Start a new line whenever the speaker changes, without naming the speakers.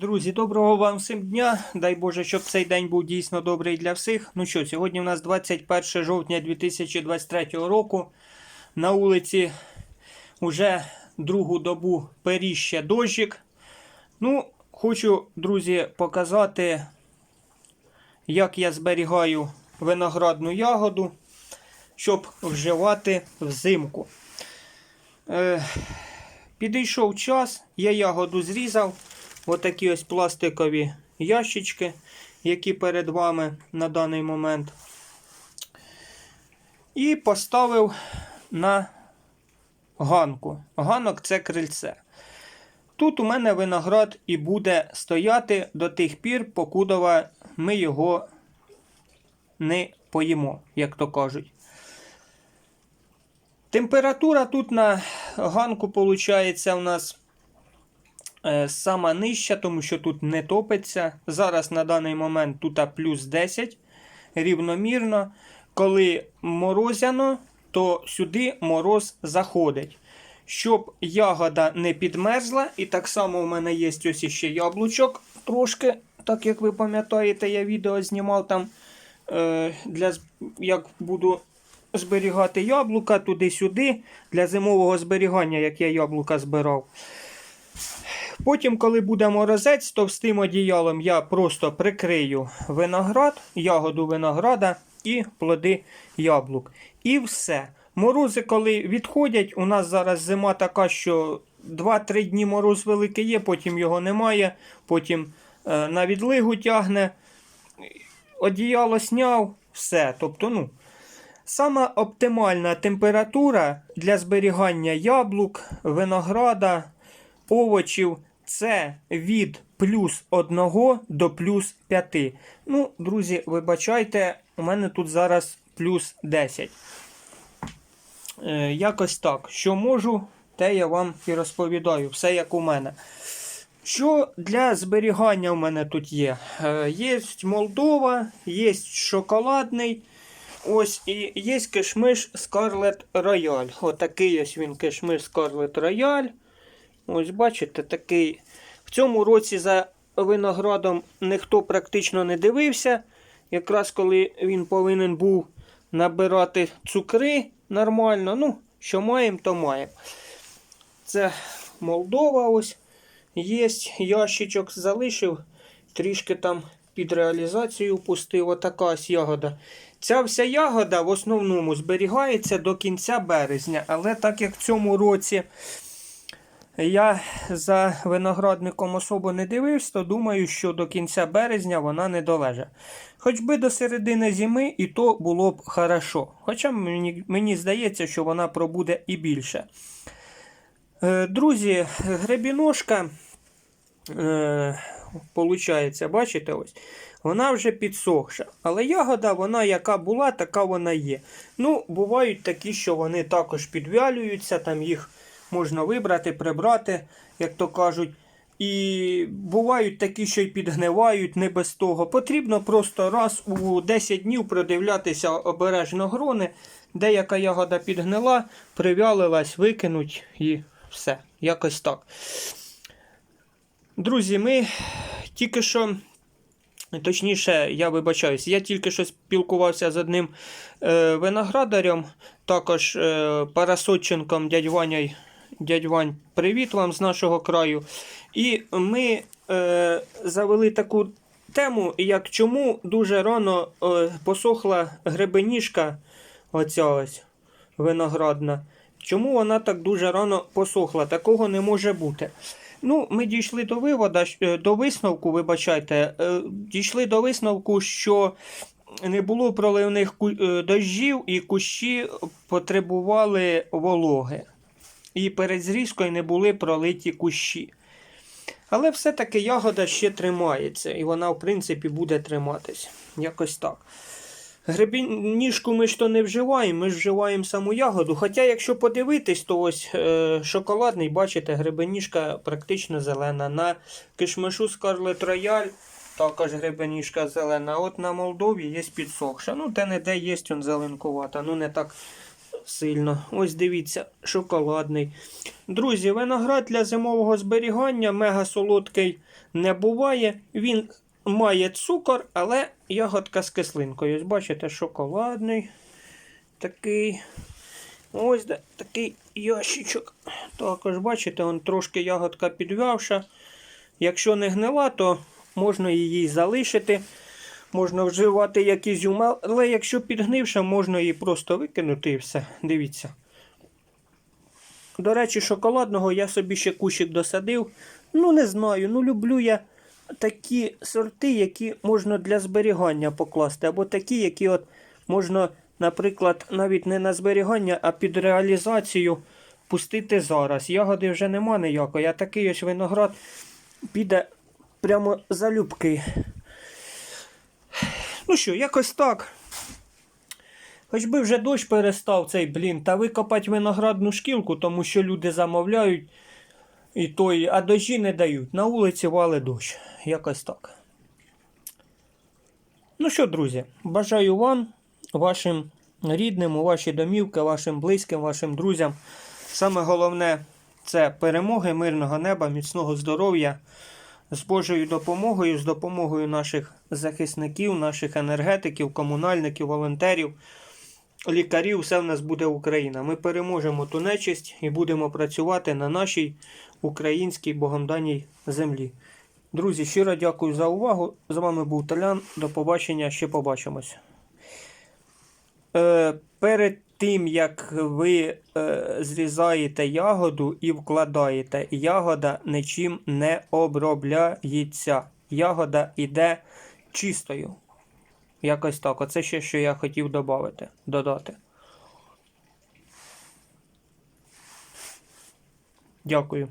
Друзі, доброго вам всім дня. Дай Боже, щоб цей день був дійсно добрий для всіх. Ну що, сьогодні у нас 21 жовтня 2023 року. На вулиці вже другу добу періще дощик. Ну, хочу, друзі, показати, як я зберігаю виноградну ягоду, щоб вживати взимку. Е, підійшов час, я ягоду зрізав. Отакі ось пластикові ящички, які перед вами на даний момент. І поставив на ганку. Ганок це крильце. Тут у мене виноград і буде стояти до тих пір, покудова ми його не поїмо, як то кажуть. Температура тут на ганку, виходить, у нас сама нижча, тому що тут не топиться. Зараз на даний момент тут плюс 10 рівномірно. Коли морозяно, то сюди мороз заходить. Щоб ягода не підмерзла, і так само у мене є ось ще яблучок трошки, так як ви пам'ятаєте, я відео знімав там, е, для, як буду зберігати яблука туди-сюди для зимового зберігання, як я яблука збирав. Потім, коли буде морозець, товстим одіялом я просто прикрию виноград, ягоду винограда і плоди яблук. І все. Морози, коли відходять, у нас зараз зима така, що 2-3 дні мороз великий є, потім його немає, потім е, на відлигу тягне, одіяло сняв, все. Тобто, ну, Сама оптимальна температура для зберігання яблук, винограда, овочів це від плюс 1 до плюс 5. Ну, друзі, вибачайте, у мене тут зараз плюс 10. Е, якось так. Що можу, те я вам і розповідаю. Все як у мене. Що для зберігання у мене тут є? Е, Молдова, є шоколадний. Ось і є кишмиш Scarlet Royal. Отакий ось він кишмиш Scarlet Royal. Ось бачите, такий. В цьому році за виноградом ніхто практично не дивився. Якраз коли він повинен був набирати цукри нормально. Ну, що маємо, то маємо. Це Молдова ось. Є ящичок залишив. Трішки там під реалізацію пустив. Отака ось ягода. Ця вся ягода в основному зберігається до кінця березня, але так як в цьому році я за виноградником особо не дивився, то думаю, що до кінця березня вона не долеже. Хоч би до середини зими, і то було б хорошо. Хоча мені, мені здається, що вона пробуде і більше. Е, Друзі, гребіножка, е, бачите ось. Вона вже підсохша. Але ягода, вона яка була, така вона є. Ну, бувають такі, що вони також підвялюються, там їх можна вибрати, прибрати, як то кажуть. І бувають такі, що й підгнивають не без того. Потрібно просто раз у 10 днів продивлятися обережно грони. Деяка ягода підгнила, привялилась, викинуть і все. Якось так. Друзі, ми тільки що. Точніше, я вибачаюсь, я тільки що спілкувався з одним е, виноградарем, також е, Парасотченком дядь Ваня. Дядь Вань, привіт вам з нашого краю. І ми е, завели таку тему, як чому дуже рано е, посохла гребеніжка, оця ось виноградна. Чому вона так дуже рано посохла? Такого не може бути. Ну, ми дійшли до вивода, е, до висновку, вибачайте, е, дійшли до висновку, що не було проливних е, дощів і кущі потребували вологи. І перед зрізкою не були пролиті кущі. Але все-таки ягода ще тримається, і вона, в принципі, буде триматись. Якось так. Гребінніжку ми ж то не вживаємо, ми ж вживаємо саму ягоду. Хоча, якщо подивитись, то ось е, шоколадний, бачите, гребеніжка практично зелена. На кишмишу Scarlet Royal також гребеніжка зелена. От на Молдові є підсохша. Ну, де не де є он зеленкувата. Ну, не так сильно. Ось дивіться, шоколадний. Друзі, виноград для зимового зберігання мега солодкий не буває. Він має цукор, але ягодка з кислинкою. Ось бачите, шоколадний. Такий. Ось де такий ящичок. Також, бачите, он трошки ягодка підвявша. Якщо не гнила, то можна її залишити. Можна вживати як ізюм, але якщо підгнивша, можна її просто викинути і все. Дивіться. До речі, шоколадного я собі ще кущик досадив. Ну, не знаю, ну люблю я такі сорти, які можна для зберігання покласти, або такі, які от можна, наприклад, навіть не на зберігання, а під реалізацію пустити зараз. Ягоди вже нема ніякої, а такий ось виноград піде прямо залюбки. Ну що, якось так. Хоч би вже дощ перестав цей блін, та викопати виноградну шкілку, тому що люди замовляють, і той, а дощі не дають. На вулиці вали дощ. Якось так. Ну що, друзі, бажаю вам, вашим рідним, у ваші домівки, вашим близьким, вашим друзям. Саме головне це перемоги, мирного неба, міцного здоров'я. З Божою допомогою, з допомогою наших захисників, наших енергетиків, комунальників, волонтерів, лікарів, все в нас буде Україна. Ми переможемо ту нечисть і будемо працювати на нашій українській богомданій землі. Друзі, щиро дякую за увагу. З вами був Толян. До побачення, ще побачимось. Е, перед тим, як ви е, зрізаєте ягоду і вкладаєте, ягода нічим не обробляється. Ягода йде чистою. Якось так. Оце ще, що я хотів додати. додати. Дякую.